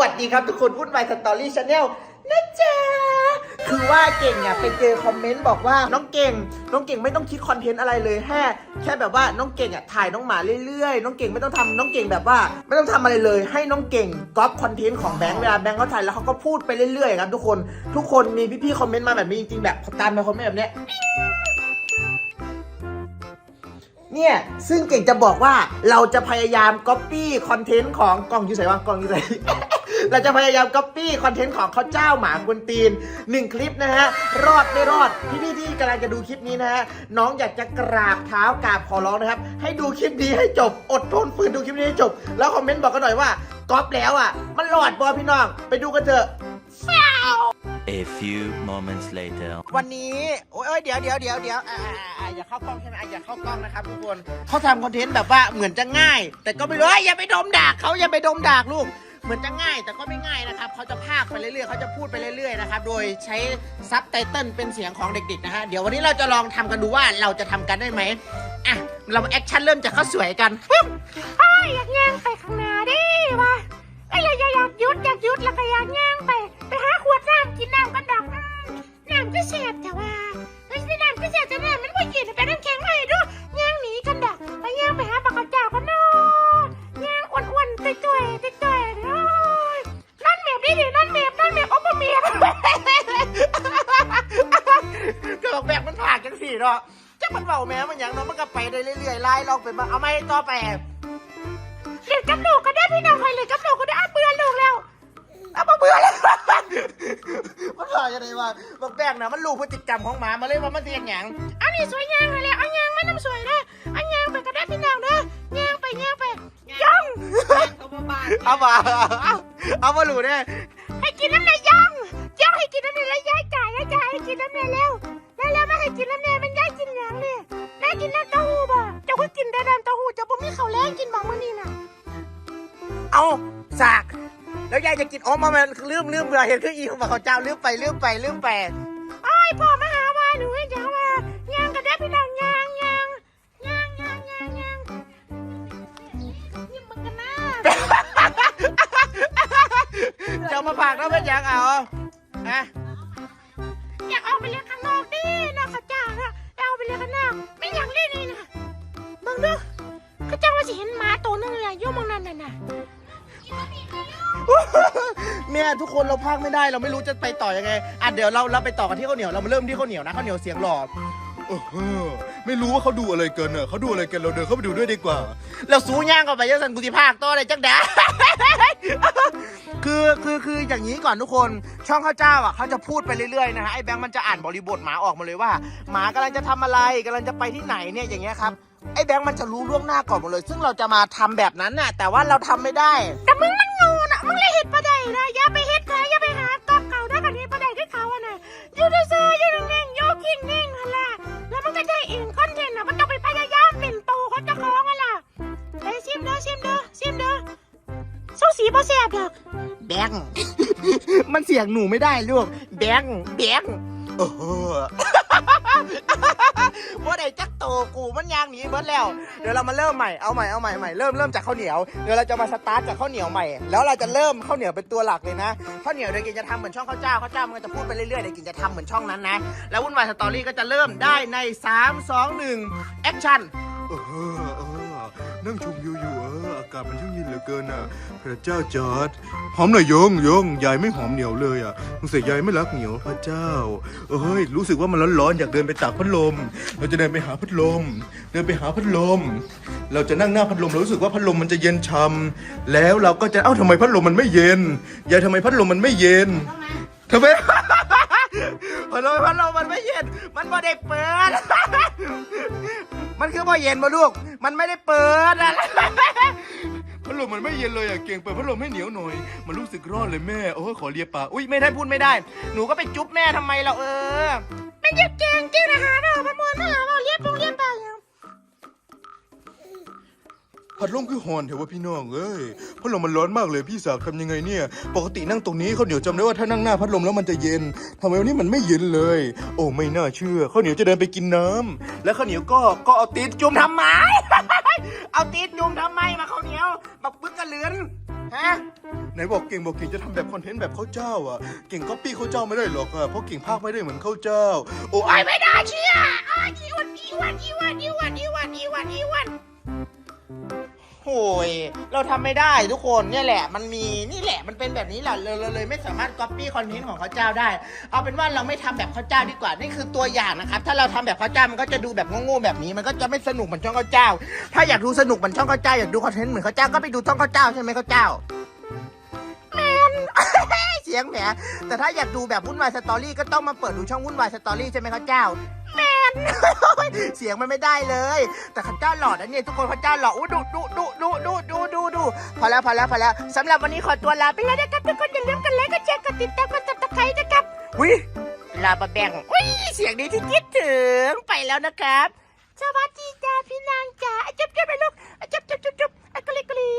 วัสดีครับทุกคนวุ่นวายสตอรี่ชาแนลนะจ๊ะคือว่าเก่งอะไปเจอคอมเมนต์บอกว่าน้องเก่ง น้องเก่งไม่ต้องคิดคอนเทนต์อะไรเลยแค่แค่แบบว่าน้องเก่งอะถ่ายน้องหมาเรื่อยๆ น้องเก่งไม่ต้องทำน้องเก่งแบบว่า ไม่ต้องทำอะไรเลย ให้น้องเก่งก๊อปคอนเทนต์ของแบงค์เวลาแบงค์เขาถ่ายแล้วเขาก็พูดไปเรื่อยๆครับทุกคนทุกคนมีพี่ๆคอมเมนต์มาแบบนี้จริงๆแบบตามมาคอมเมนต์แบบเนี้ยเนี่ยซึ่งเก่งจะบอกว่าเราจะพยายามก๊อปปี้คอนเทนต์ของกล่องยูใส่ว่ากล่องยูใส่ เราจะพยายามก๊อปปี้คอนเทนต์ของข้าวเจ้าหมากวนตีนหนึ่งคลิปนะฮะ รอดไม่รอด พี่ๆที่กำลังจะดูคลิปนี้นะฮะ น้องอยากจะกราบเท้ากราบขอร้องนะครับ ให้ดูคลิปนี้ให้จบ อดทนฝืนดูคลิปนี้ให้จบ แล้วคอมเมนต์บอกกันหน่อยว่าก๊อปแล้วอะ มันรอดบอพี่น้อง ไปดูกันเถอะ A few moments later. วันนี้โอ้ยโอ้ยเดี๋ยวเดี๋ยวเดี๋ยวเดี๋ยวอ่าอ่าอ่าอย่าเข้ากล้องใช่ไหมอ่าอย่าเข้ากล้องนะครับทุกคนเขาทำคอนเทนต์แบบว่าเหมือนจะง่าย แต่ก็ไม่รู้เอ้ยอย่าไปดมดากเขาอย่าไปดมดากลูกเห มือนจะง่ายแต่ก็ไม่ง่ายนะครับเขาจะพากไปเรื่อยๆเขาจะพูดไปเรื่อยๆนะครับโดยใช้ซับไตเติลเป็นเสียงของเด็กๆนะฮะเดี๋ยววันนี้เราจะลองทำกันดูว่าเราจะทำกันได้ไหมอะเราแอคชั่นเริ่มจากข้าวสวยกันปึ๊บอ้ายอยากย่างไปข้างหน้าดิวะไอ้ยอยาอยากหยุดอยากหยุดแล้วก็อยากย่างไปไปหาขวดน้ำกินน้ำกันดอกน้ำก็เสียบแต่ว่าไอ้ยน้ำก็เสียบแต่น้ำมันไม่เย็นไปน้ำแข็งมา นั่นเมียบดิดินั่นเมียบนั่นเมียบโอ้ปะเมียบก็บอกแบบมันผ่านจังสี่เนาะจักมันเบาแม้มันอย่างเนาะมันก็ไปได้เรื่อยๆไล่ลองไปมาเอาไม่ต่อไปเล่นกับหนูก็ได้พี่น้องใครเล่นกับหนูก็ได้อะเบื่อลูกแล้วเอามาเบื่อแล้วมันผ่านยังไงวะบอกแป้งนะมันรู้พฤติกรรมของหมามาเลยว่ามันเทียงหยังอันนี้สวยยางเลยแหละเอายางไม่น้ำสวยนะเอายางไปก็ได้พี่น้องนะยางไปยางไปย่องเอามา เอามาหลูเนี่ยให้กินน้ำในย่องย่องให้กินน้ำในแล้วย้ายจ่ายย้ายจ่ายให้กินน้ำในเร็วแล้วแล้วมาให้กินน้ำในมันย้ายกินหยังเนี่ยแม่กินน้ำเต้าหู้บ่เจ้าก็กินแต่น้ำเต้าหู้เจ้าบ่มีข้าวแรงกินบ่มื้อนี้น่ะเอาสาก แล้วยายจะกินอ๋อมามันลืมลืมเบื่อเห็นเครื่องอีของมาเขาเจ้าลืมไปลืมไปลืมไป อ้ายพ่อมาหาว่าหนูให้จ้ ฝากแล้วเป็นหยังเอาอะอยากเอาไปเลี้ยงข้างนอกดินะข้าเจ้านะเอาไปเลี้ยงข้างนอกไม่อยากเล่นนี่นะมึงดูข้าเจ้าว่าสิเห็นหมาตัวนึงเลยอะอยู่หมองนั้นน่ะนะแม่ทุกคนเราพากไม่ได้เราไม่รู้จะไปต่อยังไงอะเดี๋ยวเราเราไปต่อกันที่ข้าวเหนียวเรามาเริ่มที่ข้าวเหนียวนะข้าวเหนียวเสียงหล่อ เออไม่รู้ว่าเขาดูอะไรกันอะเขาดูอะไรกันเราเดินเข้าไปดูด้วยดีกว่า แล้วสูย่างก่อนไปยังสันกุฏิภาคต่อเลยจังแดคือคือคืออย่างนี้ก่อนทุกคน ช่องข้าวเจ้าอะเขาจะพูดไปเรื่อยๆนะฮะไอ้แบงค์มันจะอ่านบริบทหมาออกมาเลยว่า หมากำลังจะทำอะไรกำลังจะไปที่ไหนเนี่ยอย่างเงี้ยครับไอ้แบงค์มันจะรู้ล่วงหน้าก่อนหมดเลย ซึ่งเราจะมาทำแบบนั้นน่ะแต่ว่าเราทำไม่ได้ แต่มึงมันงูน่ะมึงเลยเห็ดปลาได ซิมเด้อซิมเด้อซิมเด้อสู้สีบ่แซบดอกแบง มันเสียงหนูไม่ได้ลูก แบง แบงค์เออว่าไดจักโตกูมันยางหนีเบิดแล้ว เดี๋ยวเรามาเริ่มใหม่ เอาใหม่ เอาใหม่ใหม่ เริ่มเริ่มจากข้าวเหนียว เดี๋ยวเราจะมาสตาร์ทจากข้าวเหนียวใหม่ แล้วเราจะเริ่มข้าวเหนียวเป็นตัวหลักเลยนะ ข้าวเหนียวเดี๋ยวกินจะทำเหมือนช่องข้าวเจ้า ข้าวเจ้ามันก็จะพูดไปเรื่อยๆเดี๋ยวกินจะทำเหมือนช่องนั้นนะ แล้ววุ่นวายสตอรี่ก็จะเริ่มได้ใน 3 2 1แอคชั่นเออเออ นั่งชมวิวอยู่เอออากาศมันช่างเย็นเหลือเกินอะ พระเจ้าจอร์ดหอมหน่อยโยงโยงยายไม่หอมเหนียวเลยอะสงสัยยายไม่รักเหนียวพระเจ้า เอ้ยรู้สึกว่ามันร้อนๆอยากเดินไปตากพัดลม เราจะเดินไปหาพัดลม เดินไปหาพัดลม เราจะนั่งหน้าพัดลมเรารู้สึกว่าพัดลมมันจะเย็นช่ำแล้วเราก็จะเอ้าทำไมพัดลมมันไม่เย็นยายทำไมพัดลมมันไม่เย็นทำไม พัดลมพัดลมมันไม่เย็น มันบ่ได้เปิด มันคือบ่เย็นบ่ลูก มันไม่ได้เปิดอะพัดลมมันไม่เย็นเลยอะเก่งเปิดพัดลมให้เหนียวหน่อย มันรู้สึกร้อนเลยแม่ โอ้ยขอเลียปาก อุ้ยไม่ได้พูดไม่ได้ หนูก็ไปจุ๊บแม่ทำไมเราเออ มันอยากแกงจริงนะคะ พัดลมคือฮอนเถอะว่าพี่น้องเอ้ยพัดลมมันร้อนมากเลยพี่สาวทำยังไงเนี่ย ปกตินั่งตรงนี้ข้าวเหนียวจำได้ว่าถ้านั่งหน้าพัดลมแล้วมันจะเย็นทำไมวันนี้มันไม่เย็นเลย โอ้ไม่น่าเชื่อข้าวเหนียวจะเดินไปกินน้ำแล้วข้าวเหนียวก็ก็เอาตีนจุ่มจุ่มทำไม เอาตีนจุ่มทำไมมาข้าวเหนียวบักปึ๊กกระเหลือนฮะ ไหนบอกเก่งบอกเก่งจะทำแบบคอนเทนต์แบบเขาเจ้าอะเก่งก็ปี้เขาเจ้าไม่ได้หรอกอะเพราะเก่งภาคไม่ได้เหมือนเขาเจ้า โอ้โอ้ยยไม่น่าเชื่ออ้าวอีวันอีวันอีวันอีวันอีวันอีวันอีวัน โอ้ยเราทำไม่ได้ทุกคนเนี่ยแหละ มันมีนี่แหละมันเป็นแบบนี้แหละเราเลยไม่สามารถก๊อปปี้คอนเทนต์ของเขาเจ้าได้ เอาเป็นว่าเราไม่ทำแบบเขาเจ้าดีกว่านี่คือตัวอย่างนะครับถ้าเราทำแบบเขาเจ้ามันก็จะดูแบบโง่ๆแบบนี้มันก็จะไม่สนุกเหมือนช่องเขาเจ้า ถ้าอยากดูสนุกเหมือนช่องเขาเจ้าอยากดูคอนเทนต์เหมือนเขาเจ้าก็ไปดูช่องเขาเจ้าใช่ไหมเขาเจ้าเสียงแหมแต่ถ้าอยากดูแบบวุ่นวายสตอรี่ก็ต้องมาเปิดดูช่องวุ่นวายสตอรี่ใช่ไหมเขาเจ้าแม น เสียงมันไม่ได้เลย แต่ขันเจ้าหล่อนะเนี่ยทุกคนข้าเจ้าหล่ออู้ดูดูดูดูดูดูดูดูพอแล้วพอแล้วพอแล้วสำหรับวันนี้ขอตัวลาไปแล้วนะครับทุกคนอย่าลืมกันเลยก็แชร์กดติดตามกดติดตร้นะครับวิลาบะแบงอุ้ยเสียงดีที่คิดถึงไปแล้วนะครับ สวัสดีจ้าพี่นางจ้าจับจับไปลูกจับจับจับจับกลิกรี